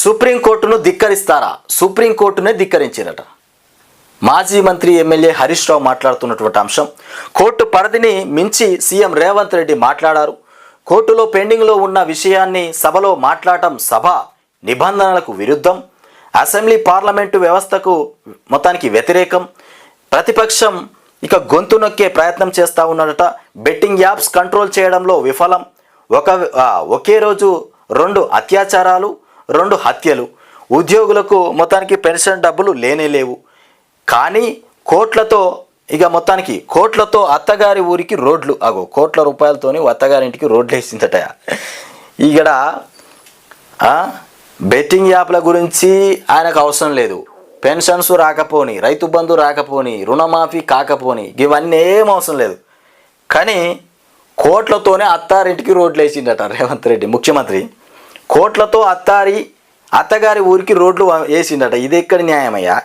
సుప్రీంకోర్టును ధిక్కరిస్తారా? సుప్రీంకోర్టునే ధిక్కరించారట. మాజీ మంత్రి ఎమ్మెల్యే హరీష్ రావు మాట్లాడుతున్నటువంటి అంశం కోర్టు పరిధిని మించి సీఎం రేవంత్ రెడ్డి మాట్లాడారు. కోర్టులో పెండింగ్లో ఉన్న విషయాన్ని సభలో మాట్లాడటం సభ నిబంధనలకు విరుద్ధం. అసెంబ్లీ పార్లమెంటు వ్యవస్థకు మొత్తానికి వ్యతిరేకం. ప్రతిపక్షం ఇక గొంతు నొక్కే ప్రయత్నం చేస్తూ ఉన్నాడట బెట్టింగ్ యాప్స్ కంట్రోల్ చేయడంలో విఫలం. ఒక ఒకే రోజు రెండు అత్యాచారాలు రెండు హత్యలు. ఉద్యోగులకు మొత్తానికి పెన్షన్ డబ్బులు లేనే లేవు. కానీ కోట్లతో ఇక మొత్తానికి కోట్లతో అత్తగారి ఊరికి రోడ్లు అగో కోట్ల రూపాయలతోని అత్తగారింటికి రోడ్లు వేసిందట. ఇక్కడ బెట్టింగ్ యాప్ల గురించి ఆయనకు అవసరం లేదు. పెన్షన్స్ రాకపోని రైతు బంధు రాకపోని రుణమాఫీ కాకపోని ఇవన్నీ ఏం అవసరం లేదు. కానీ కోట్లతోనే అత్తారింటికి రోడ్లు వేసిండట రేవంత్ రెడ్డి ముఖ్యమంత్రి. కోట్లతో అత్తారి అత్తగారి ఊరికి రోడ్లు వేసిండట. ఇది ఎక్కడి న్యాయమయ్యా?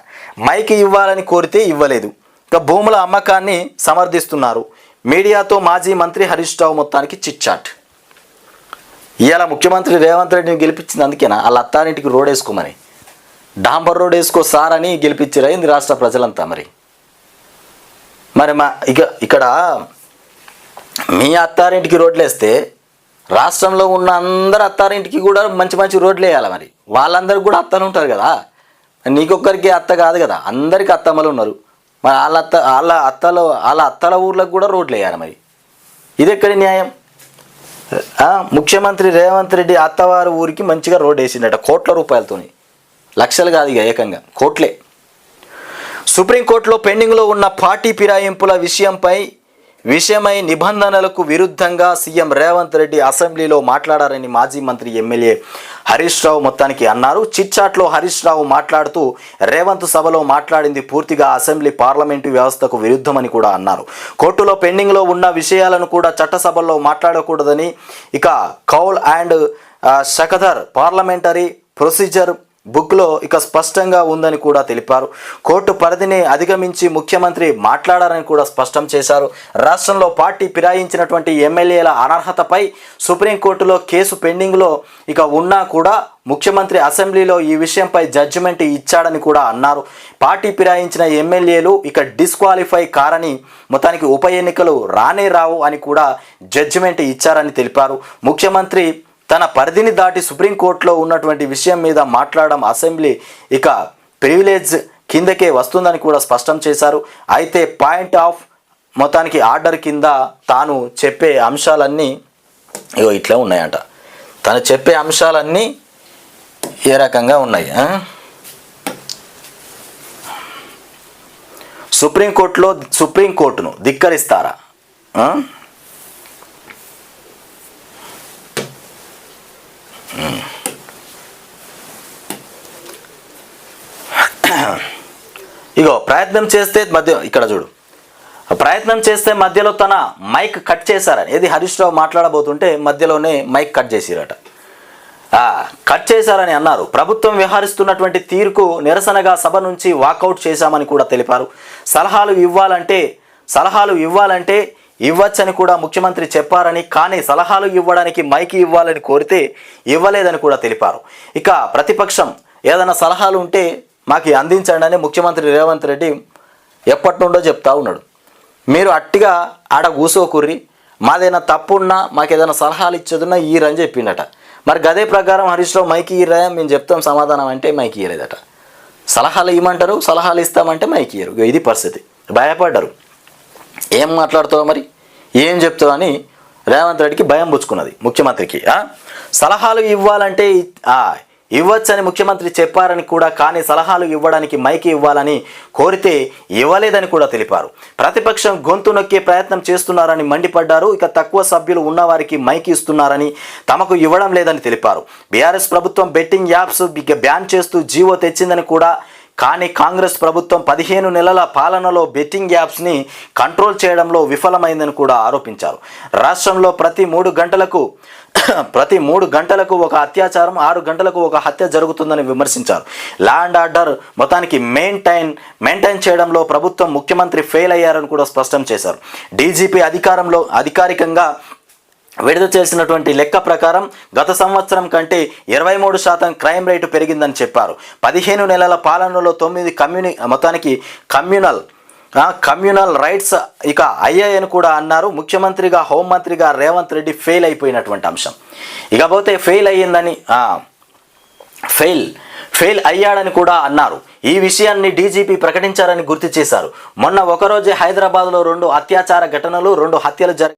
మైక్ ఇవ్వాలని కోరితే ఇవ్వలేదు. ఇక భూముల అమ్మకాన్ని సమర్థిస్తున్నారు. మీడియాతో మాజీ మంత్రి హరీష్ రావు మొత్తానికి చిట్చాట్. ఇవాళ ముఖ్యమంత్రి రేవంత్ రెడ్డిని గెలిపించింది అందుకేనా? వాళ్ళ అత్తారింటికి రోడ్ వేసుకోమని డాంబర్ రోడ్ వేసుకో సార్ అని గెలిపించారు అయింది రాష్ట్ర ప్రజలంతా మరి? మరి మా ఇక ఇక్కడ మీ అత్తారింటికి రోడ్లు వేస్తే రాష్ట్రంలో ఉన్న అందరు అత్తారింటికి కూడా మంచి మంచి రోడ్లు వేయాలి మరి. వాళ్ళందరికీ కూడా అత్తలు ఉంటారు కదా. నీకొక్కరికి అత్త కాదు కదా. అందరికి అత్తమ్మలు ఉన్నారు. మరి వాళ్ళ అత్త వాళ్ళ అత్తలో వాళ్ళ అత్తల ఊర్లకు కూడా రోడ్లు వేయాలి మరి. ఇది ఎక్కడి న్యాయం? ముఖ్యమంత్రి రేవంత్ రెడ్డి అత్తవారి ఊరికి మంచిగా రోడ్ వేసిండట కోట్ల రూపాయలతోని. లక్షలు కాదు ఇక ఏకంగా కోట్లే. సుప్రీంకోర్టులో పెండింగ్లో ఉన్న పార్టీ ఫిరాయింపుల విషయంపై విషయమై నిబంధనలకు విరుద్ధంగా సీఎం రేవంత్ రెడ్డి అసెంబ్లీలో మాట్లాడారని మాజీ మంత్రి ఎమ్మెల్యే హరీష్ రావు మొత్తానికి అన్నారు. చిట్చాట్లో హరీష్ రావు మాట్లాడుతూ రేవంత్ సభలో మాట్లాడింది పూర్తిగా అసెంబ్లీ పార్లమెంటు వ్యవస్థకు విరుద్ధమని కూడా అన్నారు. కోర్టులో పెండింగ్లో ఉన్న విషయాలను కూడా చట్టసభల్లో మాట్లాడకూడదని ఇక కౌల్ అండ్ ఆ, షకదర్ పార్లమెంటరీ ప్రొసీజర్ బుక్లో ఇక స్పష్టంగా ఉందని కూడా తెలిపారు. కోర్టు పరిధిని అధిగమించి ముఖ్యమంత్రి మాట్లాడారని కూడా స్పష్టం చేశారు. రాష్ట్రంలో పార్టీ ఫిరాయించినటువంటి ఎమ్మెల్యేల అనర్హతపై సుప్రీంకోర్టులో కేసు పెండింగ్లో ఇక ఉన్నా కూడా ముఖ్యమంత్రి అసెంబ్లీలో ఈ విషయంపై జడ్జిమెంట్ ఇచ్చాడని కూడా అన్నారు. పార్టీ ఫిరాయించిన ఎమ్మెల్యేలు ఇక డిస్క్వాలిఫై కారని మొత్తానికి ఉప ఎన్నికలు రానే రావు అని కూడా జడ్జిమెంట్ ఇచ్చారని తెలిపారు. ముఖ్యమంత్రి తన పరిధిని దాటి సుప్రీంకోర్టులో ఉన్నటువంటి విషయం మీద మాట్లాడడం అసెంబ్లీ ఇక ప్రివిలేజ్ కిందకే వస్తుందని కూడా స్పష్టం చేశారు. అయితే పాయింట్ ఆఫ్ మొత్తానికి ఆర్డర్ కింద తాను చెప్పే అంశాలన్నీ ఇగో ఇట్లా ఉన్నాయంట. తను చెప్పే అంశాలన్నీ ఏ రకంగా ఉన్నాయి సుప్రీంకోర్టులో సుప్రీంకోర్టును ధిక్కరిస్తారా ఇగో ప్రయత్నం చేస్తే మధ్య ఇక్కడ చూడు. ప్రయత్నం చేస్తే మధ్యలో తన మైక్ కట్ చేశారని. ఏది హరీష్ రావు మాట్లాడబోతుంటే మధ్యలోనే మైక్ కట్ చేసిరట. కట్ చేశారని అన్నారు. ప్రభుత్వం వ్యవహరిస్తున్నటువంటి తీరుకు నిరసనగా సభ నుంచి వాకౌట్ చేశామని కూడా తెలిపారు. సలహాలు ఇవ్వాలంటే సలహాలు ఇవ్వాలంటే ఇవ్వచ్చని కూడా ముఖ్యమంత్రి చెప్పారని కానీ సలహాలు ఇవ్వడానికి మైకి ఇవ్వాలని కోరితే ఇవ్వలేదని కూడా తెలిపారు. ఇక ప్రతిపక్షం ఏదైనా సలహాలు ఉంటే మాకు అందించండి అని ముఖ్యమంత్రి రేవంత్ రెడ్డి ఎప్పటి నుండో చెప్తా ఉన్నాడు. మీరు అట్టిగా ఆడ కూసోకుర్రి మాదేనా తప్పున్నా మాకు ఏదైనా సలహాలు ఇచ్చేదున్నా ఈరని చెప్పిండట. మరి గదే ప్రకారం హరీష్ రావు మైకి ఈరా మేము చెప్తాం సమాధానం అంటే మైకి ఇయ్యలేదట. సలహాలు ఇవ్వమంటారు సలహాలు ఇస్తామంటే మైకి ఇయ్యరు. ఇది పరిస్థితి. భయపడ్డారు. ఏం మాట్లాడుతావు మరి? ఏం చెప్తావు అని రేవంత్ రెడ్డికి భయం పుచ్చుకున్నది ముఖ్యమంత్రికి సలహాలు ఇవ్వాలంటే ఇవ్వచ్చని ముఖ్యమంత్రి చెప్పారని కూడా కానీ సలహాలు ఇవ్వడానికి మైకి ఇవ్వాలని కోరితే ఇవ్వలేదని కూడా తెలిపారు. ప్రతిపక్షం గొంతు నొక్కే ప్రయత్నం చేస్తున్నారని మండిపడ్డారు. ఇక తక్కువ సభ్యులు ఉన్నవారికి మైకి ఇస్తున్నారని తమకు ఇవ్వడం లేదని తెలిపారు. బీఆర్ఎస్ ప్రభుత్వం బెట్టింగ్ యాప్స్ బ్యాన్ చేస్తూ జీవో తెచ్చిందని కూడా కానీ కాంగ్రెస్ ప్రభుత్వం పదిహేను నెలల పాలనలో బెట్టింగ్ యాప్స్ని కంట్రోల్ చేయడంలో విఫలమైందని కూడా ఆరోపించారు. రాష్ట్రంలో ప్రతి మూడు గంటలకు ప్రతి మూడు గంటలకు ఒక అత్యాచారం ఆరు గంటలకు ఒక హత్య జరుగుతుందని విమర్శించారు. లా అండ్ ఆర్డర్ మొత్తానికి మెయింటైన్ మెయింటైన్ చేయడంలో ప్రభుత్వం ముఖ్యమంత్రి ఫెయిల్ అయ్యారని కూడా స్పష్టం చేశారు. డీజీపీ అధికారంలో అధికారికంగా విడుదల చేసినటువంటి లెక్క ప్రకారం గత సంవత్సరం కంటే ఇరవై మూడు శాతం క్రైమ్ రేటు పెరిగిందని చెప్పారు. పదిహేను నెలల పాలనలో తొమ్మిది కమ్యూని మొత్తానికి కమ్యూనల్ కమ్యూనల్ రైట్స్ ఇక అయ్యాయని కూడా అన్నారు. ముఖ్యమంత్రిగా హోంమంత్రిగా రేవంత్ రెడ్డి ఫెయిల్ అయిపోయినటువంటి అంశం. ఇకపోతే ఫెయిల్ అయ్యిందని ఫెయిల్ ఫెయిల్ అయ్యాడని కూడా అన్నారు. ఈ విషయాన్ని డీజీపీ ప్రకటించారని గుర్తు చేశారు. మొన్న ఒకరోజే హైదరాబాద్లో రెండు అత్యాచార ఘటనలు రెండు హత్యలు జరిగాయి